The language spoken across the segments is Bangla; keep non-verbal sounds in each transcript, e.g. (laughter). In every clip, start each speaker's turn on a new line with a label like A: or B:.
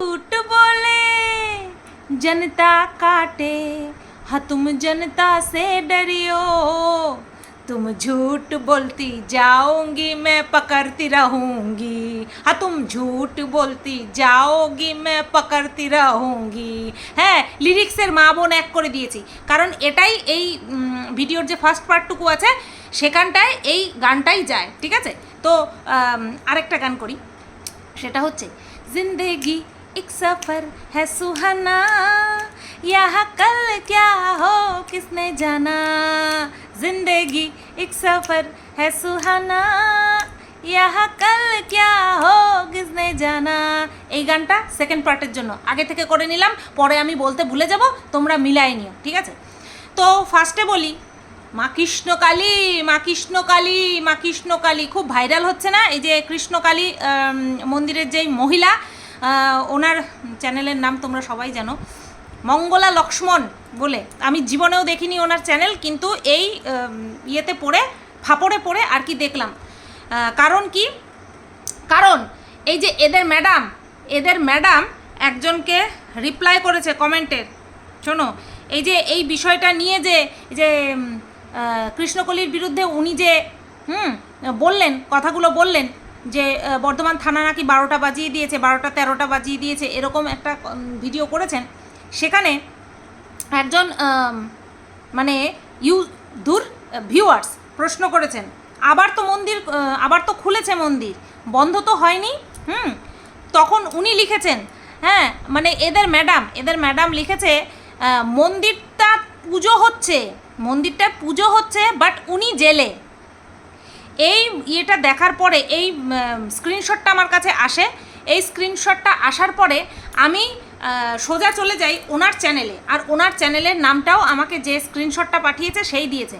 A: झूठ बोले जनता काटे हाँ तुम जनता से डरियो तुम झूठ बोलती जाओगी मैं पकड़ती रहूंगी हाँ तुम झूठ बोलती जाओगी मैं पकड़ती रहूंगी হ্যাঁ লিরিক্সের মা বোন এক করে দিয়েছি কারণ এটাই এই উম, ভিডিওর যে ফার্স্ট পার্টটুকু আছে সেখানটায় এই গানটাই যায় ঠিক আছে তো আম, আরেকটা গান করি সেটা হচ্ছে जिंदगी एक सफर है सुहाना यहाँ कल क्या हो किसने जाना जिंदगी एक सफर है सुहाना यहाँ कल क्या हो किसने জানা এই গানটা সেকেন্ড পার্টের জন্য আগে থেকে করে নিলাম পরে আমি বলতে ভুলে যাব তোমরা মিলাই নিও ঠিক আছে তো ফার্স্টে বলি মা কৃষ্ণকালী মা কৃষ্ণকালী মা কৃষ্ণকালী খুব ভাইরাল হচ্ছে না এই যে কৃষ্ণকালী আম, মন্দিরের যেই মহিলা আহ, ওনার চ্যানেলের নাম তোমরা সবাই জানো। মঙ্গলা লক্ষ্মণ বলে। আমি জীবনেও দেখিনি ওনার চ্যানেল, কিন্তু এই ইয়েতে পড়ে, ফাপড়ে পড়ে আর কি দেখলাম। কারণ কি? কারণ এই যে এদের ম্যাডাম এদের ম্যাডাম একজনকে রিপ্লাই করেছে কমেন্টের শোনো, এই যে, এই বিষয়টা নিয়ে যে যে কৃষ্ণকলির বিরুদ্ধে উনি যে, হুম, বললেন, কথাগুলো বললেন যে বর্ধমান থানা নাকি বারোটা বাজিয়ে দিয়েছে, বারোটা তেরোটা বাজিয়ে দিয়েছে, এরকম একটা ভিডিও করেছেন। সেখানে একজন মানে ইউ দূর ভিউয়ার্স প্রশ্ন করেছেন, আবার তো মন্দির আবার তো খুলেছে মন্দির, বন্ধ তো হয়নি? হুম, তখন উনি লিখেছেন হ্যাঁ মানে এদের ম্যাডাম এদের ম্যাডাম লিখেছে মন্দিরটা পুজো হচ্ছে মন্দিরটা পুজো হচ্ছে, বাট উনি জেলে। এই ইয়েটা দেখার পরে, এই স্ক্রিনশটটা আমার কাছে আসে। এই স্ক্রিনশটটা আসার পরে আমি সোজা চলে যাই ওনার চ্যানেলে আর ওনার চ্যানেলের নামটাও আমাকে যে স্ক্রিনশটটা পাঠিয়েছে সেই দিয়েছে।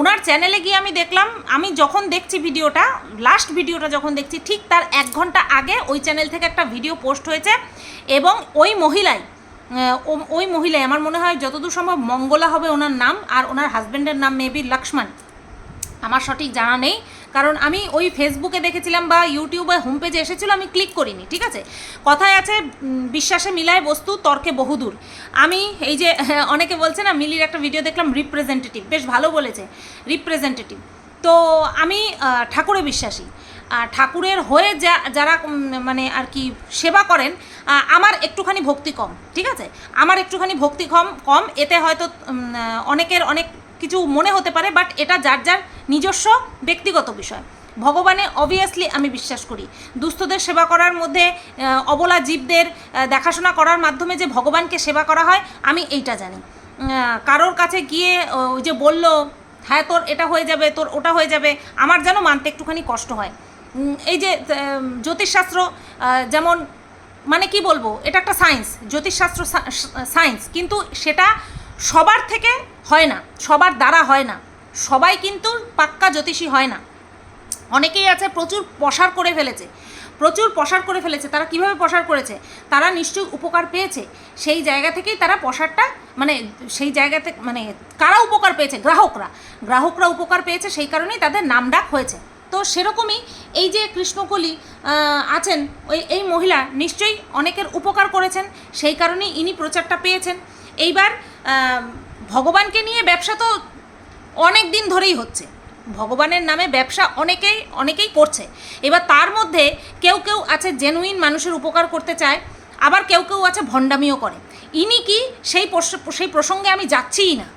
A: ওনার চ্যানেলে গিয়ে আমি দেখলাম, আমি যখন দেখছি ভিডিওটা লাস্ট ভিডিওটা যখন দেখছি, ঠিক তার এক ঘণ্টা আগে ওই চ্যানেল থেকে একটা ভিডিও পোস্ট হয়েছে এবং ওই মহিলাই ওই মহিলাই, আমার মনে হয় যতদূর সম্ভব মঙ্গলা হবে ওনার নাম, আর ওনার হাজব্যান্ডের নাম মেবি লক্ষ্মণ। আমার সঠিক জানা নেই। কারণ আমি ওই ফেসবুকে দেখেছিলাম বা ইউটিউবে হোম পেজে এসেছিল, আমি ক্লিক করিনি, ঠিক আছে? কথায় আছে বিশ্বাসে মিলায় বস্তু, তর্কে বহুদূর। আমি এই যে, (laughs) অনেকে বলছে না, মিলির একটা ভিডিও দেখলাম রিপ্রেজেন্টেটিভ বেশ ভালো বলেছে রিপ্রেজেন্টেটিভ তো আমি ঠাকুরে বিশ্বাসী। ঠাকুরের হয়ে যা, যারা মানে আর কি সেবা করেন আমার একটুখানি ভক্তি কম, ঠিক আছে? আমার একটুখানি ভক্তি কম কম, এতে হয়তো অনেকের অনেক কিছু মনে হতে পারে বাট এটা যার যার নিজস্ব ব্যক্তিগত বিষয়। ভগবানে অবভিয়াসলি আমি বিশ্বাস করি। দুস্থদের সেবা করার মধ্যে অবলা জীবদের দেখাশোনা করার মাধ্যমে যে ভগবানকে সেবা করা হয়, আমি এইটা জানি। কারোর কাছে গিয়ে ওই যে বলল হ্যাঁ তোর এটা হয়ে যাবে, তোর ওটা হয়ে যাবে। আমার যেন মানতে একটুখানি কষ্ট হয়। এই যে জ্যোতিষশাস্ত্র যেমন মানে কি বলব, এটা একটা সায়েন্স জ্যোতিষশাস্ত্র সায়েন্স কিন্তু সেটা সবার থেকে হয় না, সবার দ্বারা হয় না, সবাই কিন্তু পাক্কা জ্যোতিষী হয় না। অনেকেই আছে প্রচুর প্রসার করে ফেলেছে, প্রচুর প্রসার করে ফেলেছে, তারা কীভাবে প্রসার করেছে? তারা নিশ্চয়ই উপকার পেয়েছে, সেই জায়গা থেকেই তারা প্রসারটা মানে সেই জায়গা থেকে মানে কারা উপকার পেয়েছে? গ্রাহকরা গ্রাহকরা উপকার পেয়েছে, সেই কারণেই তাদের নাম ডাক হয়েছে। তো সেরকমই এই যে কৃষ্ণকলি আছেন, ওই, এই মহিলা নিশ্চয়ই অনেকের উপকার করেছেন, সেই কারণেই ইনি প্রচারটা পেয়েছেন। এইবার ভগবানকে নিয়ে ব্যবসা তো অনেক দিন ধরেই হচ্ছে। ভগবানের নামে ব্যবসা অনেকেই অনেকেই করছে। এবার তার মধ্যে কেউ কেউ আছে জেনুইন মানুষের উপকার করতে চায়, আবার কেউ কেউ আছে ভণ্ডামিও করে। ইনি কি সেই সেই প্রসঙ্গে আমি যাচ্ছিই না।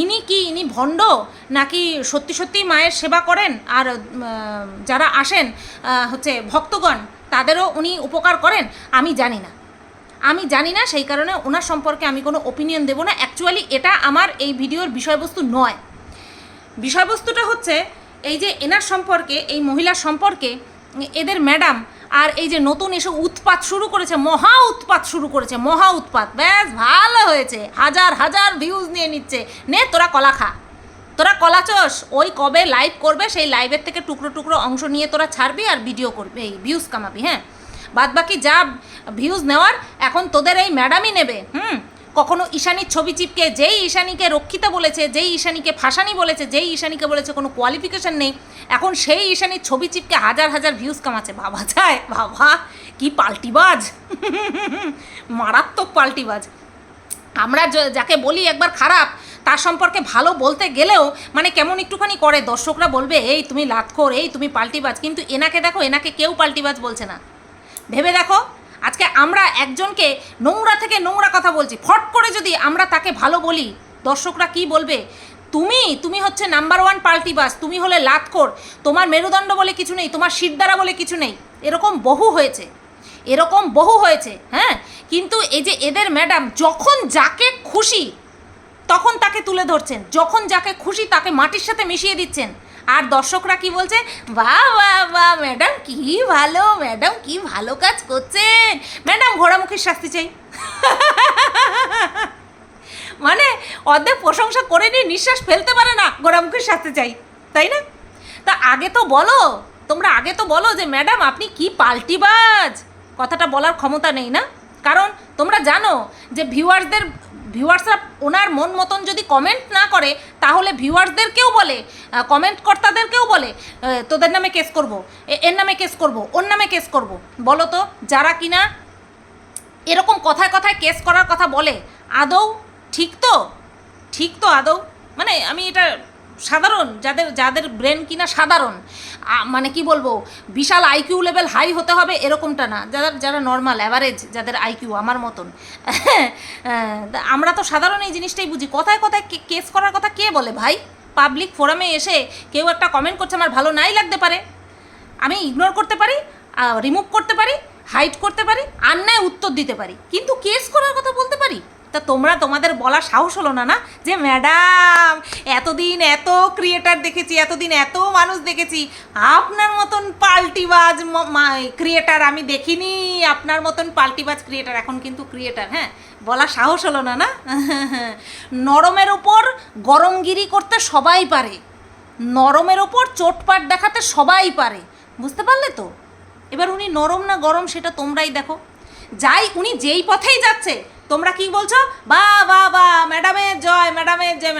A: ইনি কি, ইনি ভণ্ড নাকি সত্যি সত্যি মায়ের সেবা করেন আর যারা আসেন হচ্ছে ভক্তগণ, তাদেরও উনি উপকার করেন? আমি জানি না। আমি জানি না, সেই কারণে ওনার সম্পর্কে আমি কোনো ওপিনিয়ন দেবো না। অ্যাকচুয়ালি এটা আমার এই ভিডিওর বিষয়বস্তু নয়। বিষয়বস্তুটা হচ্ছে, এই যে এনার সম্পর্কে, এই মহিলার সম্পর্কে, এদের ম্যাডাম আর এই যে নতুন এসে উৎপাত শুরু করেছে, মহা উৎপাত শুরু করেছে, মহা উৎপাত। ব্যাস, ভালো হয়েছে। হাজার হাজার ভিউজ নিয়ে নিচ্ছে। নে, তোরা কলা খা। তোরা কলাচস ওই কবে লাইভ করবে, সেই লাইভের থেকে টুকরো টুকরো অংশ নিয়ে তোরা ছাড়বি আর ভিডিও করবি। এই ভিউজ কামাবি হ্যাঁ? বাদ বাকি যা ভিউজ নেওয়ার এখন তোদের এই ম্যাডামই নেবে, হুম? কখনো ঈশানীর ছবি চিপকে, যেই ঈশানীকে রক্ষিতা বলেছে, যেই ঈশানীকে ফাঁসানি বলেছে, যেই ঈশানীকে বলেছে কোনো কোয়ালিফিকেশান নেই, এখন সেই ঈশানীর ছবি চিপকে হাজার হাজার ভিউজ কামাচ্ছে। বাবা যায়, বাবা, কি পাল্টিবাজ? মারাত্মক পাল্টিবাজ। আমরা যাকে বলি একবার খারাপ, তার সম্পর্কে ভালো বলতে গেলেও মানে কেমন একটুখানি করে, দর্শকরা বলবে, এই তুমি লাতখোর, এই তুমি পাল্টিবাজ। কিন্তু এনাকে দেখো, এনাকে কেউ পাল্টিবাজ বলছে না। ভেবে দেখো, আজকে আমরা একজনকে নোংরা থেকে নোংরা কথা বলছি। ফট করে যদি আমরা তাকে ভালো বলি, দর্শকরা কি বলবে? তুমি তুমি হচ্ছে নাম্বার ওয়ান পাল্টিবাজ তুমি হলে লাতখোর তোমার মেরুদণ্ড বলে কিছু নেই, তোমার শিরদারা বলে কিছু নেই। এরকম বহু হয়েছে। এরকম বহু হয়েছে হ্যাঁ? কিন্তু এই যে এদের ম্যাডাম যখন যাকে খুশি, তখন তাকে তুলে ধরছেন। যখন যাকে খুশি, তাকে মাটির সাথে মিশিয়ে দিচ্ছেন। আর দর্শকরা কি বলছে? বাহ বাহ বাহ, ম্যাডাম কি ভালো, ম্যাডাম কি ভালো কাজ করছেন। ম্যাডাম, ঘোড়ামুখীর শাস্তি চাই। (laughs) মানে অর্ধেক প্রশংসা করে নিয়ে নিঃশ্বাস ফেলতে পারে না গোড়ামুখীর শাস্তি চাই, তাই না? তা আগে তো বলো, তোমরা আগে তো বলো যে, ম্যাডাম, আপনি কি পাল্টিবাজ? কথাটা বলার ক্ষমতা নেই না? কারণ তোমরা জানো যে ভিউয়ার্সদের ভিউয়ার্সরা ওনার মন মতন যদি কমেন্ট না করে, তাহলে ভিউয়ার্সদেরকেও বলে কমেন্ট কর্তাদেরকেও বলে তোদের নামে কেস করব এর নামে কেস করব, ওর নামে কেস করব। বলো তো, যারা কিনা এরকম কথায় কথায় কেস করার কথা বলে, আদৌ ঠিক তো? ঠিক তো আদৌ? মানে আমি এটা সাধারণ, যাদের যাদের ব্রেন কিনা সাধারণ। মানে কি বলব, বিশাল আইকিউ লেভেল হাই হতে হবে এরকমটা না যাদের যারা নর্মাল অ্যাভারেজ যাদের আইকিউ আমার মতন। (laughs) আমরা তো সাধারণ এই জিনিসটাই বুঝি। কথায় কথায় কেস করার কথা কে বলে ভাই? পাবলিক ফোরামে এসে কেউ একটা কমেন্ট করছে, আমার ভালো নাই লাগতে পারে। আমি ইগনোর করতে পারি রিমুভ করতে পারি হাইড করতে পারি, আর উত্তর দিতে পারি। কিন্তু কেস করার কথা বলতে পারি? তা তোমরা তোমাদের বলার সাহস হলো না না? যে ম্যাডাম, এতদিন এত ক্রিয়েটার দেখেছি, এতদিন এত মানুষ দেখেছি, আপনার মতন পাল্টিবাজ ক্রিয়েটার আমি দেখিনি, আপনার মতন পাল্টিবাজ ক্রিয়েটার এখন কিন্তু ক্রিয়েটার হ্যাঁ? বলা সাহস হলো না না? (laughs) নরমের ওপর গরমগিরি করতে সবাই পারে, নরমের ওপর চোটপাট দেখাতে সবাই পারে, বুঝতে পারলে তো? এবার উনি নরম না গরম সেটা তোমরাই দেখো। যাই, উনি যেই পথেই যাচ্ছে তোমরা কি বলছো? বা বা বা, ম্যাডামের জয় ম্যাডামের জয়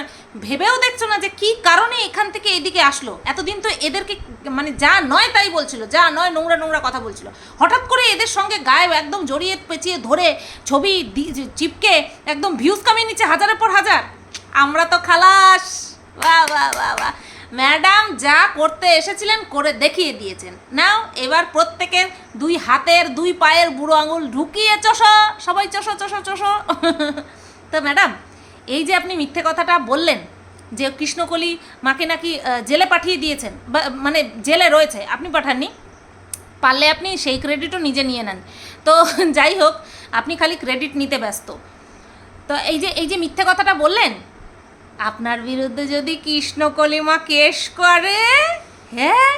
A: ভেবেও দেখছ না যে কি কারণে এখান থেকে এদিকে আসলো? এতদিন তো এদেরকে মানে যা নয় তাই বলছিল, যা নয় নোংরা নোংরা কথা বলছিল। হঠাৎ করে এদের সঙ্গে গায়ে একদম জড়িয়ে পেঁচিয়ে ধরে ছবি চিপকে একদম ভিউজ কামিয়ে নিচ্ছে হাজারের পর হাজার। আমরা তো খালাস। বা বাহ বাহ বাহ ম্যাডাম যা করতে এসেছিলেন করে দেখিয়ে দিয়েছেন। নাও, এবার প্রত্যেকের দুই হাতের, দুই পায়ের বুড়ো আঙুল ঢুকিয়ে চষো। সবাই চষো চষো চষো। (laughs) তো ম্যাডাম, এই যে আপনি মিথ্যে কথাটা বললেন, যে কৃষ্ণকলি মাকে নাকি জেলে পাঠিয়ে দিয়েছেন মানে জেলে রয়েছে, আপনি পাঠাননি? পারলে আপনি সেই ক্রেডিটও নিজে নিয়ে নেন। তো (laughs) যাই হোক, আপনি খালি ক্রেডিট নিতে ব্যস্ত। তো এই যে এই যে মিথ্যে কথাটা বললেন আপনার বিরুদ্ধে যদি কৃষ্ণকলিমা কেস করে হ্যাঁ?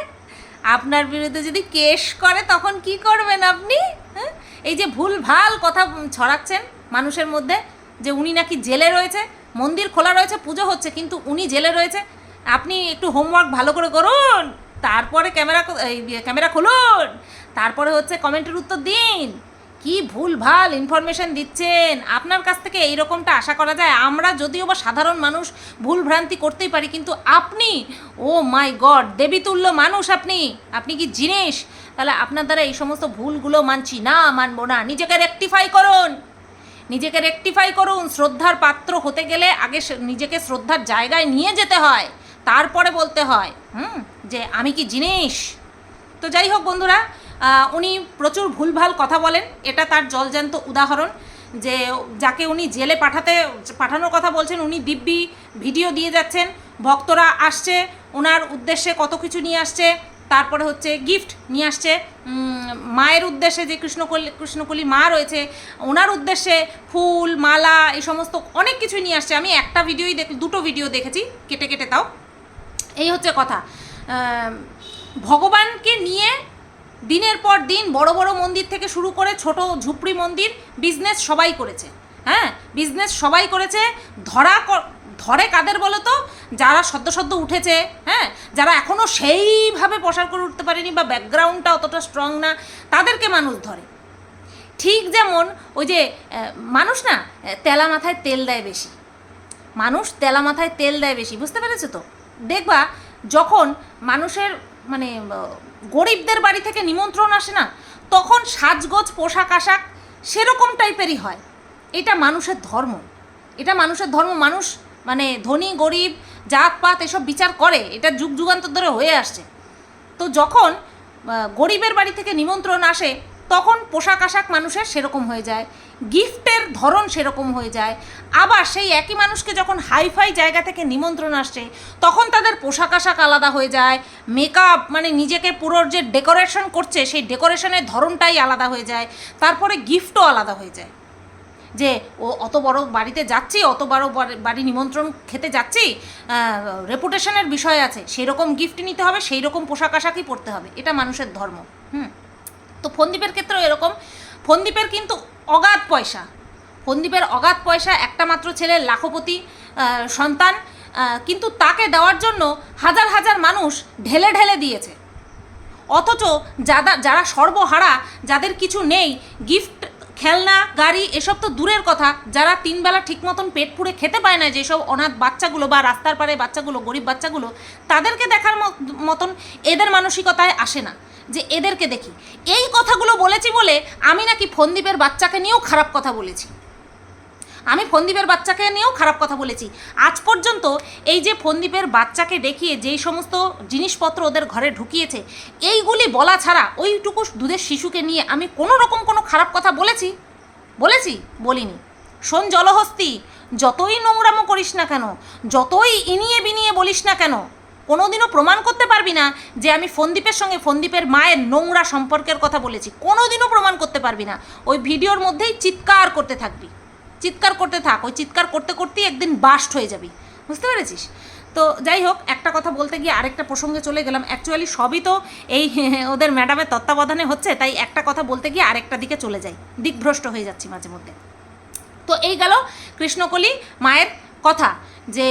A: আপনার বিরুদ্ধে যদি কেস করে, তখন কি করবেন আপনি? হ্যাঁ? এই যে ভুল ভালো কথা ছড়াচ্ছেন মানুষের মধ্যে, যে উনি নাকি জেলে রয়েছে, মন্দির খোলা রয়েছে, পুজো হচ্ছে, কিন্তু উনি জেলে রয়েছে, আপনি একটু হোমওয়ার্ক ভালো করে করুন, তারপরে ক্যামেরা ক্যামেরা খুলুন, তারপরে হচ্ছে কমেন্টের উত্তর দিন। কি ভুল ভালো ইনফরমেশন দিচ্ছেন? আপনার কাছ থেকে এই রকমটা আশা করা যায়? আমরা যদিও বা সাধারণ মানুষ ভুল ভ্রান্তি করতেই পারি, কিন্তু আপনি, ও মাই গড, দেবীতুল্য মানুষ আপনি। আপনি কি জিনিস? তাহলে আপনার দ্বারা এই সমস্ত ভুলগুলো মানছি না, মানবো না। নিজেকে রেকটিফাই করুন। নিজেকে রেকটিফাই করুন। শ্রদ্ধার পাত্র হতে গেলে আগে নিজেকে শ্রদ্ধার জায়গায় নিয়ে যেতে হয়। তারপরে বলতে হয়, হুম? যে আমি কি জিনিস? তো যাই হোক বন্ধুরা উনি প্রচুর ভুলভাল কথা বলেন। এটা তার জলজ্যান্ত উদাহরণ যে যাকে উনি জেলে পাঠাতে, পাঠানোর কথা বলছেন, উনি দিব্যি ভিডিও দিয়ে যাচ্ছেন, ভক্তরা আসছে ওনার উদ্দেশ্যে কত কিছু নিয়ে আসছে, তারপরে হচ্ছে গিফট নিয়ে আসছে মায়ের উদ্দেশ্যে যে কৃষ্ণকলি কৃষ্ণকলি মা রয়েছে, ওনার উদ্দেশ্যে ফুল, মালা, এই সমস্ত অনেক কিছুই নিয়ে আসছে। আমি একটা ভিডিওই দেখ, দুটো ভিডিও দেখেছি, কেটে কেটে তাও। এই হচ্ছে কথা। ভগবানকে নিয়ে দিনের পর দিন বড় বড় মন্দির থেকে শুরু করে ছোট ঝুপড়ি মন্দির বিজনেস সবাই করেছে। হ্যাঁ বিজনেস সবাই করেছে। ধরা ধরে কাদের বলো তো? যারা সদ্য সদ্য উঠেছে হ্যাঁ যারা এখনও সেইভাবে প্রসার করে উঠতে পারেনি বা ব্যাকগ্রাউন্ডটা অতটা স্ট্রং না, তাদেরকে মানুষ ধরে। ঠিক যেমন ওই যে মানুষ না তেলা মাথায় তেল দেয় বেশি। মানুষ তেলা মাথায় তেল দেয় বেশি, বুঝতে পেরেছ তো? দেখবা, যখন মানুষের মানে গরিবদের বাড়ি থেকে নিমন্ত্রণ আসে না, তখন সাজগোজ, পোশাক আশাক সেরকম টাইপেরই হয়। এটা মানুষের ধর্ম। এটা মানুষের ধর্ম। মানুষ মানে ধনী, গরিব, জাতপাত এসব বিচার করে। এটা যুগ যুগান্তর ধরে হয়ে আসছে। তো যখন গরিবের বাড়ি থেকে নিমন্ত্রণ আসে তখন পোশাক আশাক মানুষের সেরকম হয়ে যায়, গিফটের ধরন সেরকম হয়ে যায়। আবার সেই একই মানুষকে যখন হাইফাই জায়গা থেকে নিমন্ত্রণ আসছে তখন তাদের পোশাক আশাক আলাদা হয়ে যায় মেকআপ মানে নিজেকে পুরো যে ডেকোরেশন করছে, সেই ডেকোরেশনের ধরনটাই আলাদা হয়ে যায়, তারপরে গিফটও আলাদা হয়ে যায়। যে ও অত বড় বাড়িতে যাচ্ছি, অত বড় বাড়ি- বাড়ি নিমন্ত্রণ খেতে যাচ্ছি রেপুটেশনের বিষয় আছে সেই রকম গিফট নিতে হবে সেই রকম পোশাক আশাকই পরতে হবে, এটা মানুষের ধর্ম, হুম। তো ফন্দীপের ক্ষেত্রেও এরকম। ফন্দীপের কিন্তু অগাধ পয়সা। ফন্দীপের অগাধ পয়সা, একটা মাত্র ছেলে, লাখপতি সন্তান কিন্তু তাকে দেওয়ার জন্য হাজার হাজার মানুষ ঢেলে ঢেলে দিয়েছে। অথচ যারা যারা সর্বহারা, যাদের কিছু নেই, গিফট, খেলনা, গাড়ি, এসব তো দূরের কথা। যারা তিনবেলা ঠিক মতন পেট পুড়ে খেতে পায় না, যেসব অনাথ বাচ্চাগুলো বা রাস্তার পারে বাচ্চাগুলো, গরিব বাচ্চাগুলো, তাদেরকে দেখার মত- মতন এদের মানসিকতায় আসে না। যে এদেরকে দেখি। এই কথাগুলো বলেছি বলে আমি নাকি ফন্দীপের বাচ্চাকে নিয়েও খারাপ কথা বলেছি। আমি ফন্দীপের বাচ্চাকে নিয়েও খারাপ কথা বলেছি। আজ পর্যন্ত এই যে ফন্দীপের বাচ্চাকে দেখিয়ে যেই সমস্ত জিনিসপত্র ওদের ঘরে ঢুকিয়েছে, এইগুলি বলা ছাড়া ওইটুকু দুধের শিশুকে নিয়ে আমি কোনো রকম কোনো খারাপ কথা বলেছি? বলেছি? বলিনি। শোন জলহস্তি, যতই নোংরামো করিস না কেন, যতই ইনিয়ে বিনিয়ে বলিস না কেন কোনোদিনও প্রমাণ করতে পারবি না যে আমি ফন্দীপের সঙ্গে ফন্দীপের মায়ের নোংরা সম্পর্কের কথা বলেছি। কোনোদিনও প্রমাণ করতে পারবি না। ওই ভিডিওর মধ্যেই চিৎকার করতে থাকবি। চিৎকার করতে থাক। ওই চিৎকার করতে করতেই একদিন বাস্ট হয়ে যাবি। বুঝতে পেরেছিস? তো যাই হোক, একটা কথা বলতে গিয়ে আরেকটা প্রসঙ্গে চলে গেলাম। অ্যাকচুয়ালি সবই তো এই (laughs) ওদের ম্যাডামের তত্ত্বাবধানে হচ্ছে, তাই একটা কথা বলতে গিয়ে আরেকটা দিকে চলে যাই। দিকভ্রষ্ট হয়ে যাচ্ছি মাঝে মধ্যে তো এই গেল কৃষ্ণকলি মায়ের কথা যে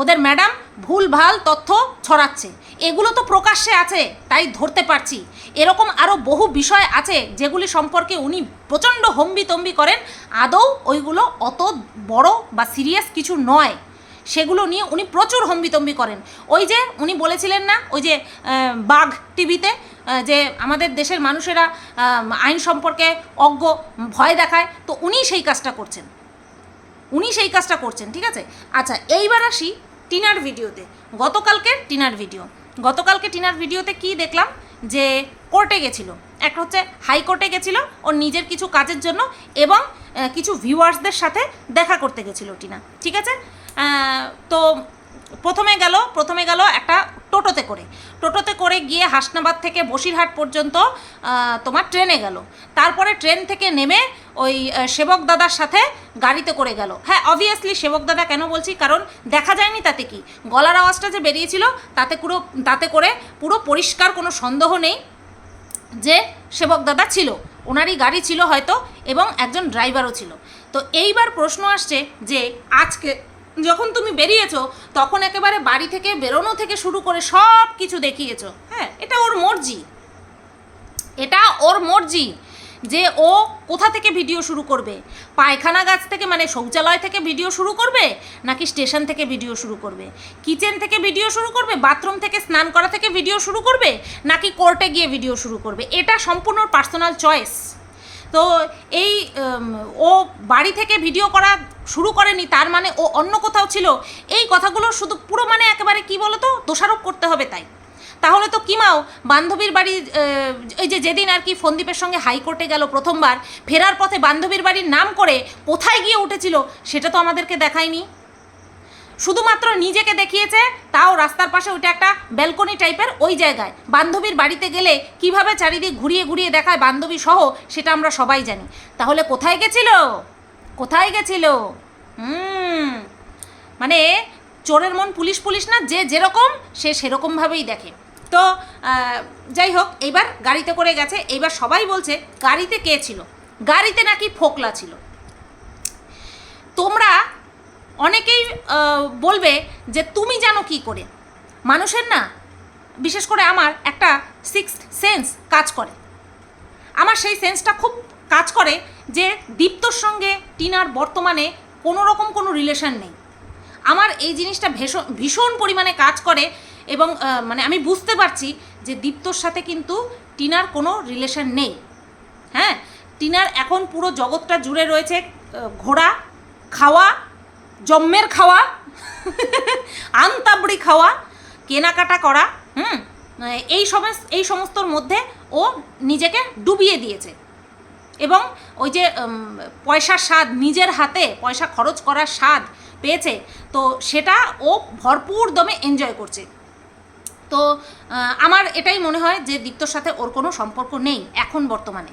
A: ওদের ম্যাডাম ভুল, ভালো তথ্য ছড়াচ্ছে। এগুলো তো প্রকাশ্যে আছে, তাই ধরতে পারছি। এরকম আরও বহু বিষয় আছে, যেগুলি সম্পর্কে উনি প্রচণ্ড হম্বিতম্বি করেন। আদৌ ওইগুলো অত বড় বা সিরিয়াস কিছু নয়। সেগুলো নিয়ে উনি প্রচুর হম্বিতম্বি করেন। ওই যে উনি বলেছিলেন না, ওই যে বাঘ টিভিতে যে আমাদের দেশের মানুষেরা আইন সম্পর্কে অজ্ঞ, ভয় দেখায়, তো উনি সেই কাজটা করছেন। উনি সেই কাজটা করছেন, ঠিক আছে? আচ্ছা এইবার আসি টিনার ভিডিওতে। গতকালকে টিনার ভিডিও। গতকালকে টিনার ভিডিওতে কি দেখলাম? যে কোর্টে গেছিল। এক হচ্ছে হাইকোর্টে গেছিল ওর নিজের কিছু কাজের জন্য এবং কিছু ভিউয়ার্সদের সাথে দেখা করতে গেছিল টিনা, ঠিক আছে? তো প্রথমে গেল প্রথমে গেল একটা টোটোতে করে। টোটোতে করে গিয়ে হাসনাবাদ থেকে বসিরহাট পর্যন্ত তোমার ট্রেনে গেল। তারপরে ট্রেন থেকে নেমে ওই সেবক দাদার সাথে গাড়িতে করে গেল। হ্যাঁ অবভিয়াসলি সেবক দাদা কেন বলছি? কারণ দেখা যায়নি তাতে কি? গলার আওয়াজটা যে বেরিয়েছিল, তাতে পুরো, তাতে করে পুরো পরিষ্কার কোনো সন্দেহ নেই যে সেবক দাদা ছিল। ওনারই গাড়ি ছিল হয়তো এবং একজন ড্রাইভারও ছিল। তো এইবার প্রশ্ন আসছে যে আজকে যখন তুমি বেরিয়েছো, তখন একেবারে বাড়ি থেকে বেরোনো থেকে শুরু করে সব কিছু দেখিয়েছো। হ্যাঁ এটা ওর মর্জি। এটা ওর মর্জি যে ও কোথা থেকে ভিডিও শুরু করবে? পায়খানা গাছ থেকে মানে শৌচালয় থেকে ভিডিও শুরু করবে, নাকি স্টেশন থেকে ভিডিও শুরু করবে? কিচেন থেকে ভিডিও শুরু করবে, বাথরুম থেকে স্নান করা থেকে ভিডিও শুরু করবে, নাকি কোর্টে গিয়ে ভিডিও শুরু করবে? এটা সম্পূর্ণ পার্সোনাল চয়েস তো এই ও বাড়ি থেকে ভিডিও করা শুরু করেনি, তার মানে ও অন্য কোথাও ছিল। এই কথাগুলো শুধু পুরো মানে একেবারে কি তো দোষারোপ করতে হবে তাই। তাহলে তো কিমাও, বান্ধবীর বাড়ি ওই যে যেদিন আর কি ফন্দীপের সঙ্গে হাইকোর্টে গেল প্রথমবার, ফেরার পথে বান্ধবীর বাড়ির নাম করে কোথায় গিয়ে উঠেছিল, সেটা তো আমাদেরকে দেখায়নি। শুধুমাত্র নিজেকে দেখিয়েছে, তাও রাস্তার পাশে ওইটা একটা ব্যালকনি টাইপের ওই জায়গায়। বান্ধবীর বাড়িতে গেলে কীভাবে চারিদিক ঘুরিয়ে ঘুরিয়ে দেখায় বান্ধবী সহ, সেটা আমরা সবাই জানি। তাহলে কোথায় গেছিল? কোথায় গেছিল? হুম। মানে চোরের মন পুলিশ পুলিশ না, যে যেরকম, সে সেরকমভাবেই দেখে। তো যাই হোক, এইবার গাড়িতে করে গেছে। এইবার সবাই বলছে, গাড়িতে কে ছিল? গাড়িতে নাকি ফোকলা ছিল? তোমরা অনেকেই বলবে যে তুমি জানো কি করে। মানুষের না, বিশেষ করে আমার, একটা সিক্স সেন্স কাজ করে। আমার সেই সেন্সটা খুব কাজ করে যে দীপ্তর সঙ্গে টিনার বর্তমানে কোনো রকম কোনো রিলেশন নেই। আমার এই জিনিসটা ভীষণ ভীষণ পরিমাণে কাজ করে এবং মানে আমি বুঝতে পারছি যে দীপ্তর সাথে কিন্তু টিনার কোনো রিলেশন নেই। হ্যাঁ? টিনার এখন পুরো জগৎটা জুড়ে রয়েছে ঘোরা খাওয়া জম্মের খাওয়া, আনতাবড়ি খাওয়া, কেনাকাটা করা, হুম, এই সমস্ত, এই সমস্তর মধ্যে ও নিজেকে ডুবিয়ে দিয়েছে। এবং ওই যে পয়সার স্বাদ, নিজের হাতে পয়সা খরচ করার স্বাদ পেয়েছে, তো সেটা ও ভরপুর দমে এনজয় করছে। তো আমার এটাই মনে হয় যে দীপ্তর সাথে ওর কোনো সম্পর্ক নেই এখন বর্তমানে,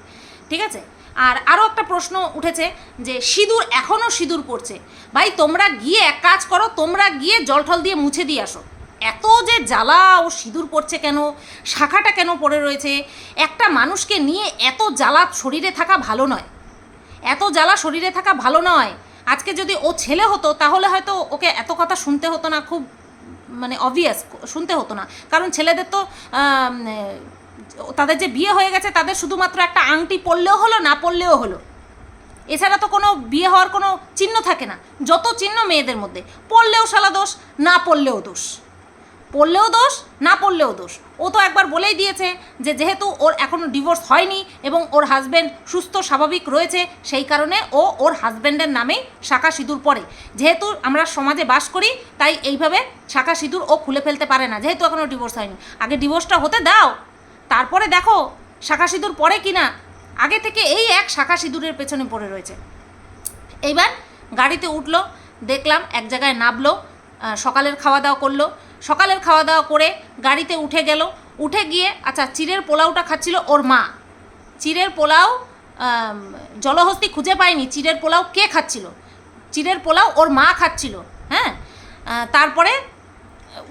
A: ঠিক আছে? আর আরও একটা প্রশ্ন উঠেছে যে, সিঁদুর এখনও সিঁদুর পড়ছে। ভাই, তোমরা গিয়ে এক কাজ করো, তোমরা গিয়ে জল টল দিয়ে মুছে দিয়ে আসো। এত যে জ্বালা ও সিঁদুর পড়ছে কেন? শাখাটা কেন পড়ে রয়েছে? একটা মানুষকে নিয়ে এত জ্বালা শরীরে থাকা ভালো নয়। এত জ্বালা শরীরে থাকা ভালো নয়। আজকে যদি ও ছেলে হতো, তাহলে হয়তো ওকে এত কথা শুনতে হতো না, খুব মানে অবভিয়াস শুনতে হতো না। কারণ ছেলেদের তো তাদের যে বিয়ে হয়ে গেছে, তাদের শুধুমাত্র একটা আংটি পরলেও হলো, না পরলেও হলো। এছাড়া তো কোনো বিয়ে হওয়ার কোনো চিহ্ন থাকে না, যত চিহ্ন মেয়েদের মধ্যে। পড়লেও শালা দোষ, না পড়লেও দোষ। পড়লেও দোষ, না পড়লেও দোষ। ও তো একবার বলেই দিয়েছে যে যেহেতু ওর এখনও ডিভোর্স হয়নি এবং ওর হাজব্যান্ড সুস্থ, স্বাভাবিক রয়েছে, সেই কারণে ও ওর হাজব্যান্ডের নামেই শাখা সিঁদুর পরে। যেহেতু আমরা সমাজে বাস করি, তাই এইভাবে শাখা সিঁদুর ও খুলে ফেলতে পারে না, যেহেতু এখনও ডিভোর্স হয়নি। আগে ডিভোর্সটা হতে দাও। তারপরে দেখো শাখা সিঁদুর পরে কি না? আগে থেকে এই এক শাখা সিঁদুরের পেছনে পড়ে রয়েছে। এইবার গাড়িতে উঠল, দেখলাম এক জায়গায় নামলো সকালের খাওয়া দাওয়া করল। সকালের খাওয়া দাওয়া করে গাড়িতে উঠে গেল। উঠে গিয়ে আচ্ছা চিড়ের পোলাওটা খাচ্ছিল ওর মা। চিড়ের পোলাও জলহস্তি খুঁজে পায়নি চিড়ের পোলাও কে খাচ্ছিল। চিড়ের পোলাও ওর মা খাচ্ছিল হ্যাঁ? তারপরে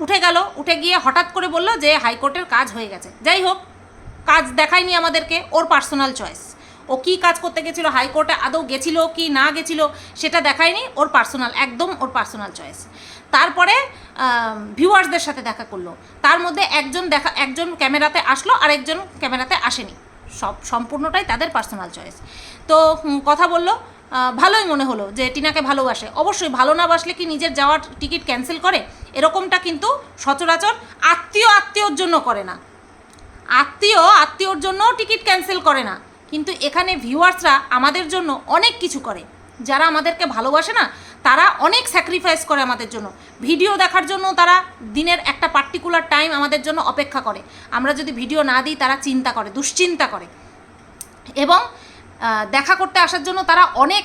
A: উঠে গেল, উঠে গিয়ে হঠাৎ করে বলল যে হাইকোর্টের কাজ হয়ে গেছে। যাই হোক, কাজ দেখায়নি আমাদেরকে, ওর পার্সোনাল চয়েস। ও কি কাজ করতে গেছিল, হাইকোর্টে আদৌ গেছিল কি না গেছিল, সেটা দেখায়নি, ওর পার্সোনাল, একদম ওর পার্সোনাল চয়েস। তারপরে ভিউয়ার্সদের সাথে দেখা করল। তার মধ্যে একজন দেখা, একজন ক্যামেরাতে আসলো আর একজন ক্যামেরাতে আসেনি। সব, সম্পূর্ণটাই তাদের পার্সোনাল চয়েস। তো কথা বলল ভালোই মনে হলো যে টিনাকে ভালোবাসে। অবশ্যই ভালো না বাসলে কি নিজের যাওয়ার টিকিট ক্যান্সেল করে? এরকমটা কিন্তু সচরাচর আত্মীয় আত্মীয়র জন্য করে না। আত্মীয় আত্মীয়র জন্যও টিকিট ক্যান্সেল করে না। কিন্তু এখানে ভিউয়ার্সরা আমাদের জন্য অনেক কিছু করে। যারা আমাদেরকে ভালোবাসে না, তারা অনেক স্যাক্রিফাইস করে আমাদের জন্য। ভিডিও দেখার জন্য তারা দিনের একটা পার্টিকুলার টাইম আমাদের জন্য অপেক্ষা করে। আমরা যদি ভিডিও না দিই, তারা চিন্তা করে, দুশ্চিন্তা করে। এবং দেখা করতে আসার জন্য তারা অনেক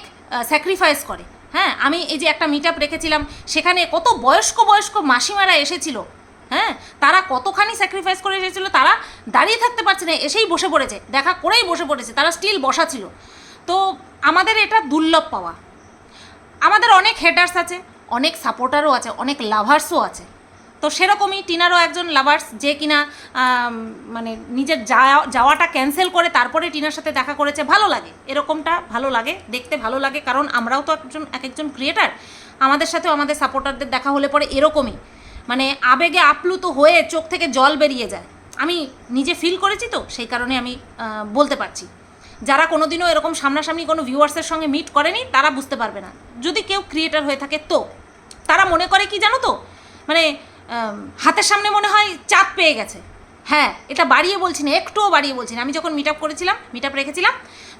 A: স্যাক্রিফাইস করে। হ্যাঁ আমি এই যে একটা মিট আপ রেখেছিলাম, সেখানে কত বয়স্ক বয়স্ক মাসিমারা এসেছিল। হ্যাঁ তারা কতখানি স্যাক্রিফাইস করে এসেছিল, তারা দাঁড়িয়ে থাকতে পারছে না, এসেই বসে পড়েছে, দেখা করেই বসে পড়েছে, তারা স্টিল বসা ছিল। তো আমাদের এটা দুর্লভ পাওয়া। আমাদের অনেক হেটার্স আছে, অনেক সাপোর্টারও আছে, অনেক লাভার্সও আছে। তো সেরকমই টিনারও একজন লাভার্স যে কিনা মানে নিজের যাওয়া, যাওয়াটা ক্যান্সেল করে তারপরে টিনার সাথে দেখা করেছে, ভালো লাগে। এরকমটা ভালো লাগে, দেখতে ভালো লাগে, কারণ আমরাও তো একজন এক একজন ক্রিয়েটার আমাদের সাথেও আমাদের সাপোর্টারদের দেখা হলে পরে এরকমই। মানে আবেগে আপ্লুত হয়ে চোখ থেকে জল বেরিয়ে যায়। আমি নিজে ফিল করেছি তো, সেই কারণে আমি বলতে পারছি। যারা কোনোদিনও এরকম সামনাসামনি কোনো ভিউয়ার্সের সঙ্গে মিট করেনি, তারা বুঝতে পারবে না। যদি কেউ ক্রিয়েটার হয়ে থাকে তো, তারা মনে করে কি জানো তো? মানে হাতের সামনে মনে হয় চাঁদ পেয়ে গেছে। হ্যাঁ এটা বাড়িয়ে বলছি না, একটুও বাড়িয়ে বলছি না। আমি যখন মিট আপ করেছিলাম মিট আপ রেখেছিলাম,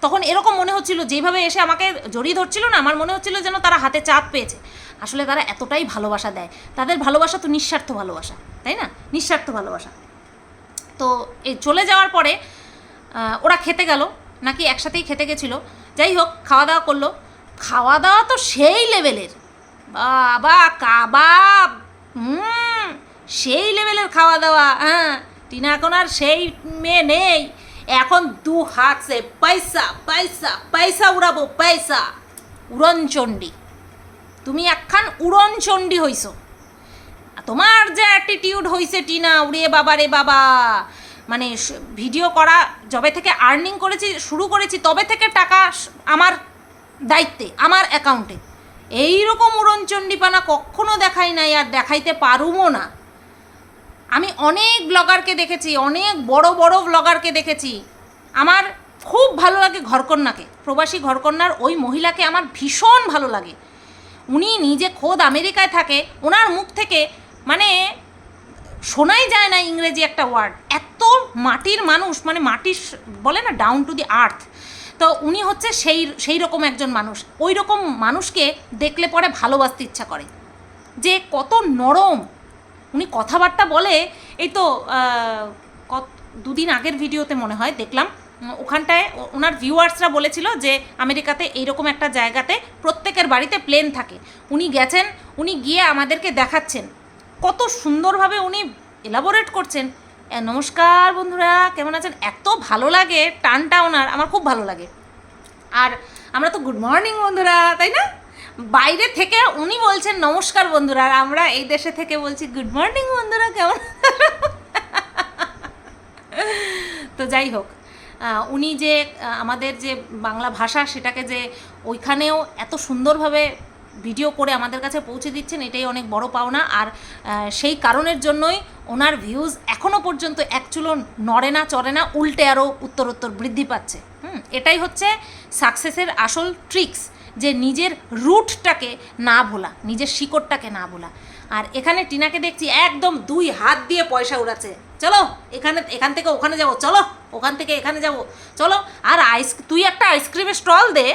A: তখন এরকম মনে হচ্ছিল, যেভাবে এসে আমাকে জড়িয়ে ধরছিল না, আমার মনে হচ্ছিল যেন তারা হাতে চাঁদ পেয়েছে। আসলে তারা এতটাই ভালোবাসা দেয়। তাদের ভালোবাসা তো নিঃস্বার্থ ভালোবাসা, তাই না? নিঃস্বার্থ ভালোবাসা। তো এই চলে যাওয়ার পরে ওরা খেতে গেল, নাকি একসাথেই খেতে গেছিল। যাই হোক খাওয়া দাওয়া করল। খাওয়া দাওয়া তো সেই লেভেলের বাবা, কাবাব! হুম, সেই লেভেলের খাওয়া দাওয়া হ্যাঁ। টিনা এখন আর সেই মেয়ে নেই। এখন দু হাত পয়সা পয়সা পয়সা উড়াবো, পয়সা। উড়নচণ্ডী। তুমি একখান উড়নচণ্ডী আর তোমার যে অ্যাটিটিউড হইছে টিনা উড়িয়ে বাবা রে বাবা। মানে ভিডিও করা, যবে থেকে আর্নিং করেছি, শুরু করেছি, তবে থেকে টাকা আমার দায়িত্বে, আমার অ্যাকাউন্টে এই রকম উড়নচণ্ডীপানা কখনো দেখাই নাই আর দেখাইতে পারুমও না। আমি অনেক ব্লগারকে দেখেছি, অনেক বড় বড় ব্লগারকে দেখেছি। আমার খুব ভালো লাগে ঘরকন্যাকে, প্রবাসী ঘরকন্যার ওই মহিলাকে আমার ভীষণ ভালো লাগে। উনি নিজে খোদ আমেরিকায় থাকে, ওনার মুখ থেকে মানে শোনাই যায় না ইংরেজি একটা ওয়ার্ড। এত মাটির মানুষ মানে মাটির বলে না ডাউন টু দি আর্থ তো উনি হচ্ছে সেই সেই রকম একজন মানুষ। ওই রকম মানুষকে দেখলে পরে ভালোবাসতে ইচ্ছা করে। যে কত নরম। উনি কথাবার্তা বলে, এই তো কত, দুদিন আগের ভিডিওতে মনে হয় দেখলাম, ওখানটায় ওনার ভিউয়ার্সরা বলেছিল যে আমেরিকাতে এইরকম একটা জায়গাতে প্রত্যেকের বাড়িতে প্লেন থাকে। উনি গেছেন, উনি গিয়ে আমাদেরকে দেখাচ্ছেন। কত সুন্দরভাবে উনি এলাবোরেট করছেন। নমস্কার বন্ধুরা, কেমন আছেন? এত ভালো লাগে টানটা ওনার আমার খুব ভালো লাগে। আর আমরা তো গুড মর্নিং বন্ধুরা, তাই না? বাইরে থেকে উনি বলছেন, নমস্কার বন্ধুরা। আর আমরা এই দেশে থেকে বলছি গুড মর্নিং বন্ধুরা, কেমন? তো যাই হোক উনি যে আমাদের যে বাংলা ভাষা, সেটাকে যে ওইখানেও এত সুন্দরভাবে ভিডিও করে আমাদের কাছে পৌঁছে দিচ্ছেন, এটাই অনেক বড় পাওনা। আর সেই কারণের জন্যই ওনার ভিউজ এখনও পর্যন্ত এক চুলো নড়ে না, চড়ে না, উল্টে আরও উত্তরোত্তর বৃদ্ধি পাচ্ছে। হুম, এটাই হচ্ছে সাকসেসের আসল ট্রিক্স যে নিজের রুটটাকে না ভোলা, নিজের শিকড়টাকে না ভোলা। আর এখানে টিনাকে দেখছি একদম দুই হাত দিয়ে পয়সা উড়াচ্ছে। চলো, এখানে, এখান থেকে ওখানে যাব, চলো, ওখান থেকে এখানে যাব, চলো। আর আইস তুই একটা আইসক্রিমের স্টল দে।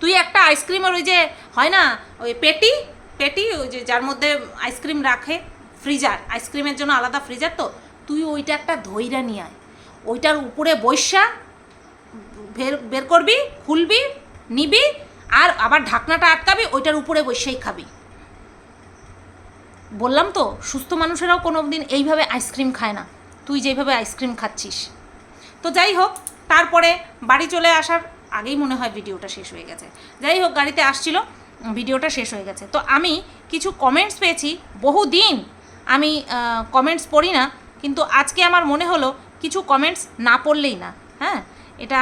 A: তুই একটা আইসক্রিমের ওই যে হয় না? ওই পেটি পেটি ওই যে যার মধ্যে আইসক্রিম রাখে, ফ্রিজার। আইসক্রিমের জন্য আলাদা ফ্রিজার তো। তুই ওইটা একটা ধৈরা নিয়ে আয়। ওইটার উপরে বৈশা, বের বের করবি, খুলবি, নিবি, আর আবার ঢাকনাটা আটকাবি, ওইটার উপরে বসেই খাবি। বললাম তো, সুস্থ মানুষেরাও কোনো দিন এইভাবে আইসক্রিম খায় না। তুই যেভাবে আইসক্রিম খাচ্ছিস। তো যাই হোক, তারপরে বাড়ি চলে আসার আগেই মনে হয় ভিডিওটা শেষ হয়ে গেছে। যাই হোক, গাড়িতে আসছিল। ভিডিওটা শেষ হয়ে গেছে। তো আমি কিছু কমেন্টস পেয়েছি, বহুদিন আমি কমেন্টস পড়ি না, কিন্তু আজকে আমার মনে হলো কিছু কমেন্টস না পড়লেই না হ্যাঁ? এটা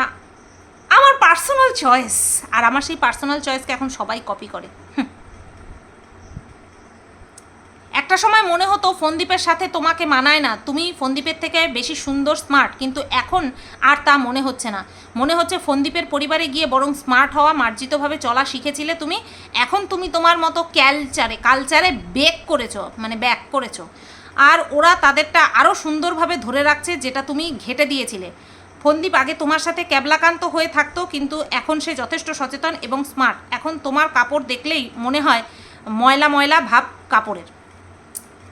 A: আমার পার্সোনাল চয়েস আর আমার সেই পার্সোনাল চয়েসকে এখন সবাই কপি করে হুম। একটা সময় মনে হতো ফোনদীপের সাথে তোমাকে মানায় না। তুমি ফোনদীপের থেকে বেশি সুন্দর স্মার্ট কিন্তু এখন আর তা মনে হচ্ছে না। মনে হচ্ছে ফোনদীপের পরিবারে গিয়ে বরং স্মার্ট হওয়া, মার্জিতভাবে চলা শিখেছিলে তুমি। এখন তুমি তোমার মতো ক্যালচারে কালচারে বেক করেছ মানে ব্যাক করেছ। আর ওরা তাদেরটা আরও সুন্দরভাবে ধরে রাখছে যেটা তুমি ঘেটে দিয়েছিলে। ফন্দীপ আগে তোমার সাথে ক্যাবলাকান্ত হয়ে থাকতো, কিন্তু এখন সে যথেষ্ট সচেতন এবং স্মার্ট এখন তোমার কাপড় দেখলেই মনে হয় ময়লা ময়লা ভাব কাপড়ের।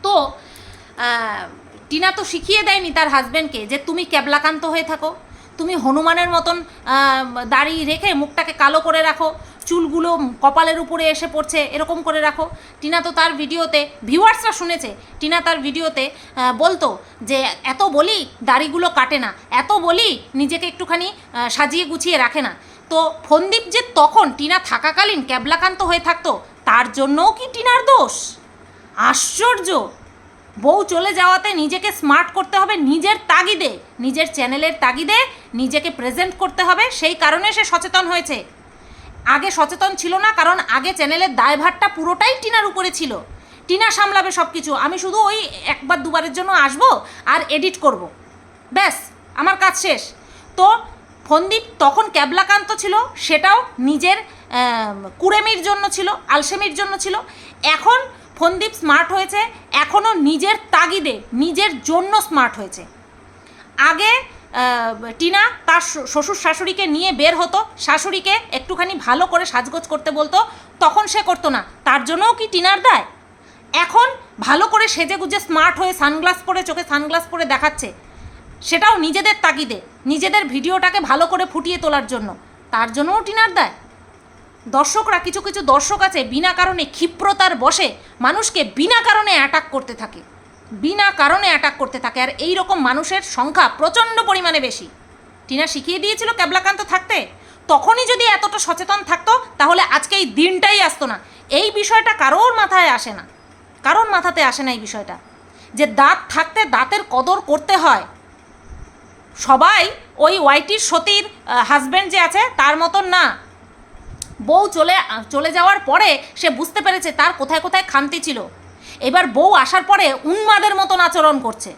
A: তো টিনা তো শিখিয়ে দেয়নি তার হাজব্যান্ডকে যে তুমি ক্যাবলাকান্ত হয়ে থাকো। তুমি হনুমানের মতন দাড়ি রেখে মুখটাকে কালো করে রাখো, চুলগুলো কপালের উপরে এসে পড়ছে, এরকম করে রাখো। টিনা তো তার ভিডিওতে, ভিউয়ার্সরা শুনেছে, টিনা তার ভিডিওতে বলতো যে এত বলি দাড়িগুলো কাটে না, এত বলি নিজেকে একটুখানি সাজিয়ে গুছিয়ে রাখে না। তো ফন্দীপ যে তখন টিনা থাকাকালীন ক্যাবলাকান্ত হয়ে থাকতো, তার জন্যও কি টিনার দোষ? আশ্চর্য। বউ চলে যাওয়াতে নিজেকে স্মার্ট করতে হবে নিজের তাগিদে, নিজের চ্যানেলের তাগিদে নিজেকে প্রেজেন্ট করতে হবে, সেই কারণে সে সচেতন হয়েছে। আগে সচেতন ছিল না, কারণ আগে চ্যানেলের দায়ভারটা পুরোটাই টিনার উপরে ছিল। টিনা সামলাবে সব কিছু আমি শুধু ওই একবার দুবারের জন্য আসব আর এডিট করব। ব্যাস, আমার কাজ শেষ। তো ফন্দীপ তখন ক্যাবলাকান্ত ছিল, সেটাও নিজের কুড়েমির জন্য ছিল, আলসেমির জন্য ছিল। এখন ফন্দীপ স্মার্ট হয়েছে, এখনও নিজের তাগিদে, নিজের জন্য স্মার্ট হয়েছে। আগে টিনা তার শ্বশুর শাশুড়িকে নিয়ে বের হতো, শাশুড়িকে একটুখানি ভালো করে সাজগোজ করতে বলতো, তখন সে করতো না, তার জন্যও কি টিনার দায়? এখন ভালো করে সেজে গুজে স্মার্ট হয়ে সানগ্লাস পরে, চোখে সানগ্লাস পরে দেখাচ্ছে, সেটাও নিজেদের তাগিদে, নিজেদের ভিডিওটাকে ভালো করে ফুটিয়ে তোলার জন্য, তার জন্যও টিনার দায়। দর্শকরা, কিছু কিছু দর্শক আছে, বিনা কারণে ক্ষিপ্রতার বসে মানুষকে বিনা কারণে অ্যাটাক করতে থাকে। বিনা কারণে অ্যাটাক করতে থাকে। আর এই রকম মানুষের সংখ্যা প্রচণ্ড পরিমাণে বেশি। টিনা শিখিয়ে দিয়েছিল ক্যাবলাকান্ত থাকতে। তখনই যদি এতটা সচেতন থাকতো, তাহলে আজকে এই দিনটাই আসতো না। এই বিষয়টা কারোর মাথায় আসে না। কারোর মাথাতে আসে না এই বিষয়টা। যে দাঁত থাকতে দাঁতের কদর করতে হয়। সবাই ওই ওয়াইটির সতীর হাজব্যান্ড যে আছে, তার মতন না। বউ চলে চলে যাওয়ার পরে সে বুঝতে পেরেছে তার কোথায় কোথায় খামতি ছিল। এবার বউ আসার পরে উন্মাদের মতন আচরণ করছে।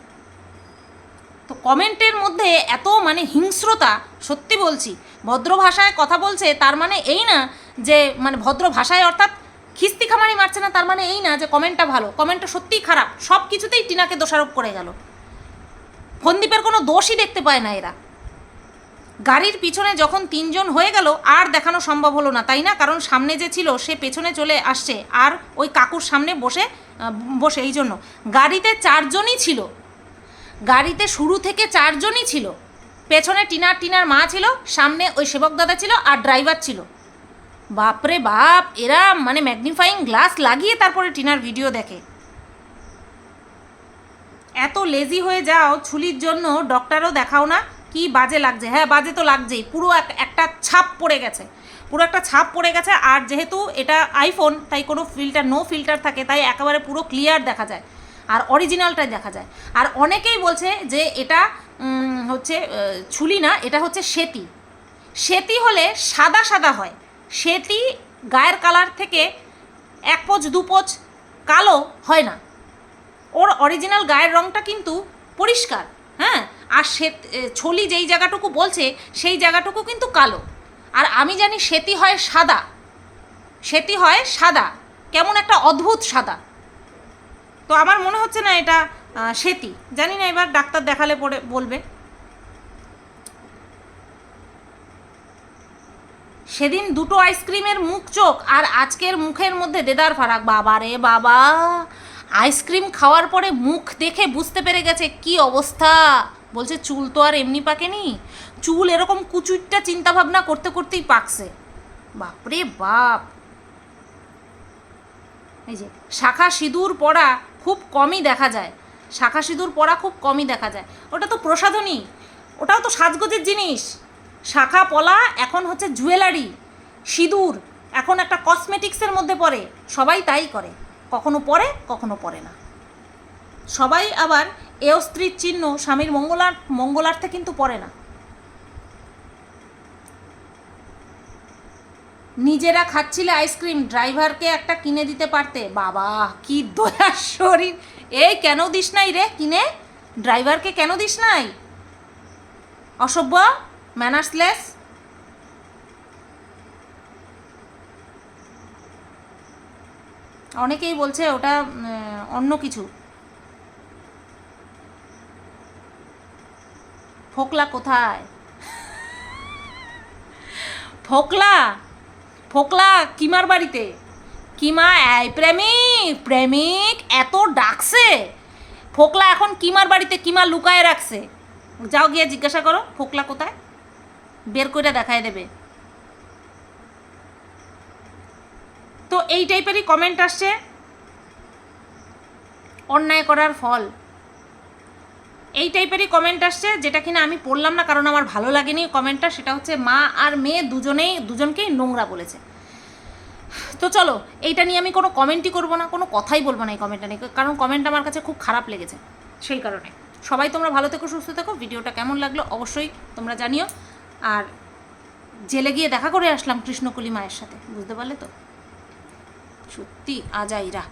A: তো কমেন্টের মধ্যে এত মানে হিংস্রতা, সত্যি বলছি, ভদ্র ভাষায় কথা বলছে, তার মানে এই না যে মানে ভদ্র ভাষায় অর্থাৎ খিস্তি খামারি মারছে না, তার মানে এই না যে কমেন্টটা ভালো, কমেন্টটা সত্যিই খারাপ সব কিছুতেই টিনাকে দোষারোপ করে গেল। ফন্দীপের কোনো দোষই দেখতে পায় না এরা। গাড়ির পিছনে যখন তিনজন হয়ে গেল, আর দেখানো সম্ভব হলো না, তাই না? কারণ সামনে যে ছিল, সে পেছনে চলে আসছে, আর ওই কাকুর সামনে বসে বসে, এই জন্য। গাড়িতে চারজনই ছিল। গাড়িতে শুরু থেকে চারজনই ছিল। পেছনে টিনার টিনার মা ছিল, সামনে ওই সেবক দাদা ছিল, আর ড্রাইভার ছিল। বাপরে বাপ, এরা মানে ম্যাগনিফাইং গ্লাস লাগিয়ে তারপরে টিনার ভিডিও দেখে। এত লেজি হয়ে যাও, ছুলির জন্য ডক্টরও দেখাও না। কি বাজে লাগছে? হ্যাঁ বাজে তো লাগছেই। পুরো এক- একটা ছাপ পড়ে গেছে। পুরো একটা ছাপ পড়ে গেছে আর যেহেতু এটা আইফোন তাই কোনো ফিল্টার নো ফিল্টার থাকে, তাই একেবারে পুরো ক্লিয়ার দেখা যায়। আর অরিজিনালটাই দেখা যায়। আর অনেকেই বলছে যে এটা হচ্ছে ছুলি না, এটা হচ্ছে সেতি। সেতি হলে সাদা সাদা হয়। সেতি গায়ের কালার থেকে এক পোচ, দু পোচ কালো হয় না। ওর অরিজিনাল গায়ের রঙটা কিন্তু পরিষ্কার হ্যাঁ? আর সে ছলি যেই জায়গাটুকু বলছে, সেই জায়গাটুকু কিন্তু কালো। আর আমি জানি সেতি হয় সাদা। সেতি হয় সাদা। কেমন একটা অদ্ভুত সাদা। তো আমার মনে হচ্ছে না এটা সেতি জানি না এবার ডাক্তার দেখালে পরে বলবে। সেদিন দুটো আইসক্রিমের মুখ চোখ আর আজকের মুখের মধ্যে দেদার ফারাক। বাবা রে বাবা! আইসক্রিম খাওয়ার পরে মুখ দেখে বুঝতে পেরে গেছে কি অবস্থা। বলছে, চুল তো আর এমনি পাকেনি। চুল এরকম কুচুরটা চিন্তা ভাবনা করতে করতেই পাকছে। বাপরে বাপ! এই যে, শাখা সিঁদুর পরা খুব কমই দেখা যায়। শাখা সিঁদুর পরা খুব কমই দেখা যায়। ওটা তো প্রসাধনী। ওটাও তো সাজগোজের জিনিস। শাখা পলা এখন হচ্ছে জুয়েলারি, সিঁদুর, এখন একটা কসমেটিক্সের মধ্যে পড়ে। সবাই তাই করে। কখনো পরে কখনো পরে না। সবাই আবার এও স্ত্রীর চিহ্ন স্বামীর মঙ্গলার, মঙ্গলার্থে কিন্তু পড়ে না। নিজেরা খাচ্ছিলে আইসক্রিম, ড্রাইভারকে একটা কিনে দিতে পারতে। বাবা, কি দয়ার শরীর। এই কেন দিস নাই রে কিনে? ড্রাইভারকে কেন দিস নাই? অসভ্য, ম্যানার্সলেস। অনেকেই বলছে ওটা অন্য কিছু। ফোকলা কোথায়? ফোকলা? ফোকলা, কিমার বাড়িতে? কিমা, এই প্রেমিক প্রেমিক, এত ডাকছে। ফোকলা এখন কিমার বাড়িতে, কিমা লুকায় রাখছে। যাও গিয়ে জিজ্ঞাসা করো, ফোকলা কোথায়? বের করে দেখায় দেবে। তো এই টাইপেরই কমেন্ট আসছে। অন্যায় করার ফল। এই টাইপেরই কমেন্ট আসছে, যেটা কিনা আমি পড়লাম না, কারণ আমার ভালো লাগেনি কমেন্টটা সেটা হচ্ছে মা আর মেয়ে দুজনেই দুজনকেই নোংরা বলেছে। তো চলো, এইটা নিয়ে আমি কোনো কমেন্টই করব না, কোনো কথাই বলব না এই কমেন্টটা নিয়ে, কারণ কমেন্ট আমার কাছে খুব খারাপ লেগেছে, সেই কারণে। সবাই তোমরা ভালো থেকো, সুস্থ থেকো, ভিডিওটা কেমন লাগল অবশ্যই তোমরা জানিও। আর জেলে গিয়ে দেখা করে আসলাম কৃষ্ণকলি মায়ের সাথে, বুঝতে পারলে তো? সত্যি আজাইরা।